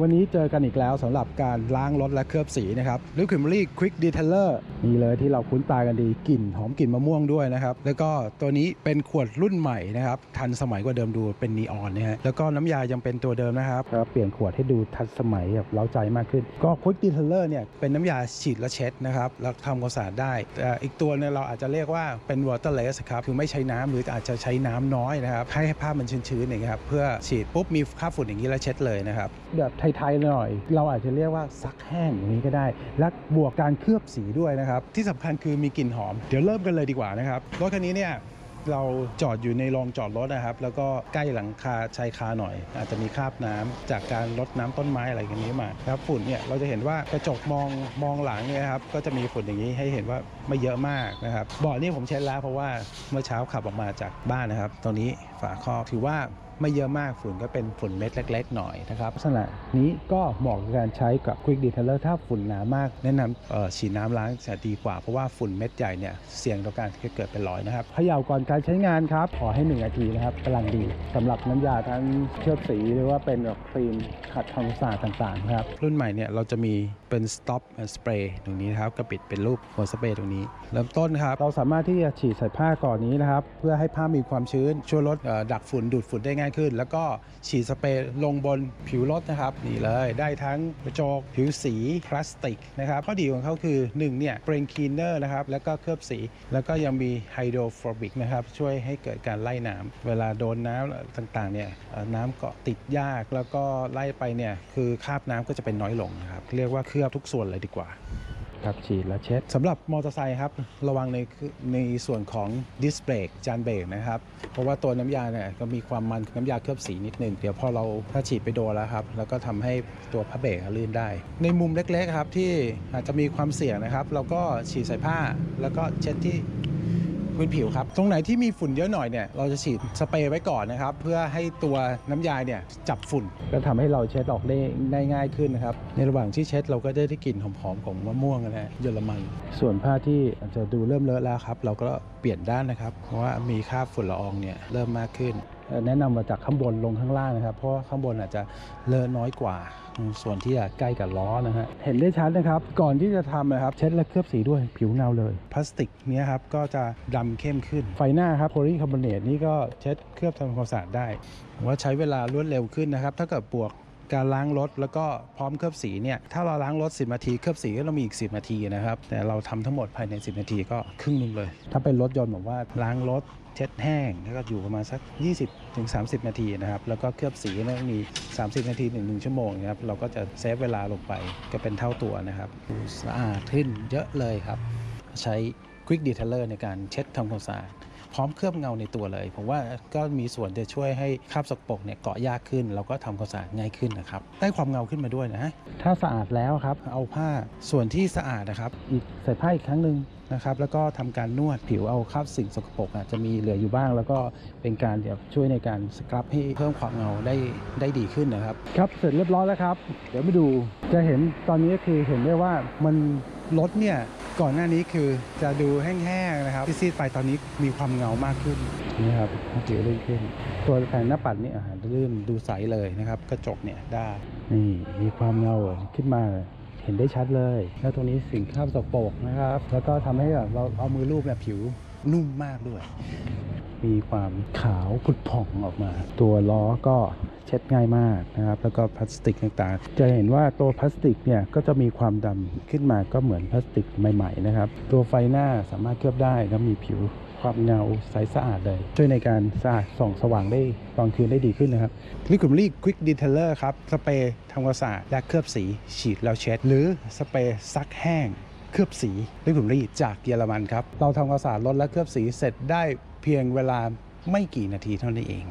วันนี้เจอกันอีกแล้วสำหรับการล้างรถและเคลือบสีนะครับลิควิมลี่ควิกดีเทลเลอร์นี่เลยที่เราคุ้นตากันดีกลิ่นหอมกลิ่นมะม่วงด้วยนะครับ แล้วก็ตัวนี้เป็นขวดรุ่นใหม่นะครับ ทันสมัยกว่าเดิมดูเป็นนีออนนะฮะแล้วก็น้ำยายังเป็นตัวเดิมนะครับก็เปลี่ยนขวดให้ดูทันสมัยแบบเล้าใจมากขึ้น ก็ควิกดีเทลเลอร์เนี่ยเป็นน้ำยาฉีดและเช็ดนะครับแล้วทำความสะอาดได้แต่อีกตัวเนี่ยเราอาจจะเรียกว่าเป็น waterless ครับคือไม่ใช้น้ำหรืออาจจะใช้น้ำน้อยนะครับให้ผ้ามันชื้นๆอย่างเงี้ยครับเพื่อฉีดปุ๊บมีคราบฝุ่นอย่างนี้แล้วเช็ดเลยนะครับแบบไทยๆหน่อย เราอาจจะเรียกว่าซักแห้งอย่างนี้ก็ได้ และบวกการเคลือบสีด้วยนะครับ ที่สำคัญคือมีกลิ่นหอม เดี๋ยวเริ่มกันเลยดีกว่านะครับรถคันนี้เนี่ยเราจอดอยู่ในโรงจอดรถนะครับ แล้วก็ใกล้หลังคาชายคาหน่อย อาจจะมีคราบน้ำจากการรดน้ำต้นไม้อะไรกันนี้มาครับฝุ่นเนี่ยเราจะเห็นว่ากระจกมองมองหลังเนี่ยครับก็จะมีฝุ่นอย่างนี้ให้เห็นว่าไม่เยอะมากนะครับเบาะนี่ผมเช็ดแล้วเพราะว่าเมื่อเช้าขับออกมาจากบ้านนะครับตอนนี้ฝาครอบถือว่า ไม่เยอะมากฝุ่นก็เป็นฝุ่นเม็ดเล็ก ๆ หน่อยนะครับลักษณะนี้ก็เหมาะกับการใช้กับ Quick Detailer ถ้าฝุ่นหนามาก แนะนำเอ่อฉีดน้ำล้างจะดีกว่า เพราะว่าฝุ่นเม็ดใหญ่เนี่ยเสี่ยงต่อการเกิดเป็นรอยนะครับเขย่าก่อนการใช้งานครับ ขอให้ 1 นาทีนะครับกำลังดีสำหรับน้ำยาทั้งเคลือบสีหรือว่าเป็นแบบครีมขัดทำความสะอาดต่างๆนะครับรุ่นใหม่เนี่ยเราจะมีเป็น stop and spray ตรงนี้นะครับกระปิดเป็นรูปหัวสเปรย์ตรงนี้ เริ่มต้นครับเราสามารถที่จะฉีดใส่ผ้าก่อนนี้นะครับเพื่อให้ผ้ามีความชื้นช่วยลดเอ่อดักฝุ่นดูดฝุ่นได้ง่ายขึ้น แล้วก็ฉีดสเปรย์ลงบนผิวรถนะครับนี่เลยได้ทั้งกระจกผิวสีพลาสติกนะครับข้อดีของเขาคือ1เนี่ยเ r รนคีเนอร์นะครับแล้วก็เคลือบสี แล้วก็ยังมีไฮโดรโฟบิกนะครับช่วยให้เกิดการไล่น้ำเวลาโดนน้ำต่างๆเนี่ยน้ำเกาะติดยาก แล้วก็ไล่ไปเนี่ยคือคราบน้ำก็จะเป็นน้อยลงนะครับเรียกว่าเคลือบทุกส่วนเลยดีกว่า ครับฉีดและเช็ดสำหรับมอเตอร์ไซค์ครับระวังในในส่วนของดิสเบรกจานเบรกนะครับเพราะว่าตัวน้ำยาเนี่ยก็มีความมันน้ำยาเคลือบสีนิดนึง เดี๋ยวพอเราถ้าฉีดไปโดนแล้วครับแล้วก็ทำให้ตัวผ้าเบรกลื่นได้ ในมุมเล็กๆครับที่อาจจะมีความเสี่ยงนะครับ เราก็ฉีดใส่ผ้าแล้วก็เช็ดที่ พื้นผิวครับ ตรงไหนที่มีฝุ่นเยอะหน่อยเนี่ยเราจะฉีดสเปรย์ไว้ก่อนนะครับ เพื่อให้ตัวน้ำยาเนี่ยจับฝุ่น ก็ทำให้เราเช็ดออกได้ได้ง่ายขึ้นนะครับ ในระหว่างที่เช็ดเราก็ได้ได้กลิ่นหอมๆของมะม่วงนะฮะเยอรมัน ส่วนผ้าที่อาจจะดูเริ่มเลอะแล้วครับ เราก็เปลี่ยนด้านนะครับ เพราะว่ามีคราบฝุ่นละอองเนี่ยเริ่มมากขึ้น แนะนำมาจากข้างบนลงข้างล่างนะครับ เพราะข้างบนอาจจะเลอะน้อยกว่า ส่วนที่ใกล้กับล้อนะฮะเห็นได้ชัดนะครับ ก่อนที่จะทำนะครับเช็ดและเคลือบสีด้วยผิวเงาเลย พลาสติกเนี้ยครับก็จะดำเข้มขึ้นไฟหน้าครับโพลีคาร์บอเนตนี่ก็เช็ดเคลือบทำความสะอาดได้ว่าใช้เวลารวดเร็วขึ้นนะครับ ถ้าเกิดบวกการล้างรถแล้วก็พร้อมเคลือบสีเนี่ยถ้าเราล้างรถ 10 นาทีเคลือบสีก็ต้องมีอีก 10 นาทีนะครับ แต่เราทำทั้งหมดภายใน 10 นาทีก็ครึ่งหนึงเลย ถ้าเป็นรถยนต์ผมว่าล้างรถ เช็ดแห้งแล้วก็อยู่ประมาณสัก 20ถึง30นาทีนะครับ แล้วก็เคลือบสีนะมี 30 นาทีถึง1ชั่วโมงนะครับ เราก็จะเซฟเวลาลงไปก็เป็นเท่าตัวนะครับดูสะอาดขึ้นเยอะเลยครับ ใช้ Quick Detailer ในการเช็ดทำความสะอาด พร้อมเคลือบเงาในตัวเลย ผมว่าก็มีส่วนจะช่วยให้คราบสกปรกเนี่ยเกาะยากขึ้น แล้วก็ทำความสะอาดง่ายขึ้นนะครับ ได้ความเงาขึ้นมาด้วยนะ ถ้าสะอาดแล้วครับ เอาผ้าส่วนที่สะอาดนะครับ อีกใส่ผ้าอีกครั้งหนึ่งนะครับแล้วก็ทำการนวดผิวเอาคราบสิ่งสกปรกอาจจะมีเหลืออยู่บ้าง แล้วก็เป็นการเดี๋ยวช่วยในการสครับให้เพิ่มความเงาได้ได้ดีขึ้นนะครับ ครับเสร็จเรียบร้อยแล้วครับ เดี๋ยวมาดูจะเห็นตอนนี้ก็คือเห็นได้ว่ามันรถเนี่ย ก่อนหน้านี้คือจะดูแห้งๆนะครับที่ซีดไปตอนนี้มีความเงามากขึ้นนี่ครับผิวลื่นขึ้น ตัวแผ่นหน้าปัดนี่อาหารลื่นดูใสเลยนะครับ กระจกเนี่ยได้นี่มีความเงาขึ้นมาเห็นได้ชัดเลย แล้วตรงนี้สิ่งคราบสกปรกนะครับ แล้วก็ทำให้แบบเราเอามือลูบเนี่ยผิวนุ่มมากด้วย มีความขาวผุดผ่องออกมา ตัวล้อก็เช็ดง่ายมากนะครับ แล้วก็พลาสติกต่างๆ จะเห็นว่าตัวพลาสติกเนี่ยก็จะมีความดำขึ้นมาก็เหมือนพลาสติกใหม่ๆนะครับ ตัวไฟหน้าสามารถเคลือบได้แล้วมีผิวความเงาใสสะอาดเลย ช่วยในการสะอาดส่องสว่างได้ตอนคืนได้ดีขึ้นนะครับลิควิมลี่ควิกดีเทลเลอร์ครับ สเปรย์ทำความสะอาดและเคลือบสีฉีดแล้วเช็ด หรือสเปรย์ซักแห้ง เคลือบสีลิควิมลี่จากเยอรมันครับ เราทำความสะอาดรถและเคลือบสีเสร็จได้เพียงเวลาไม่กี่นาทีเท่านั้นเอง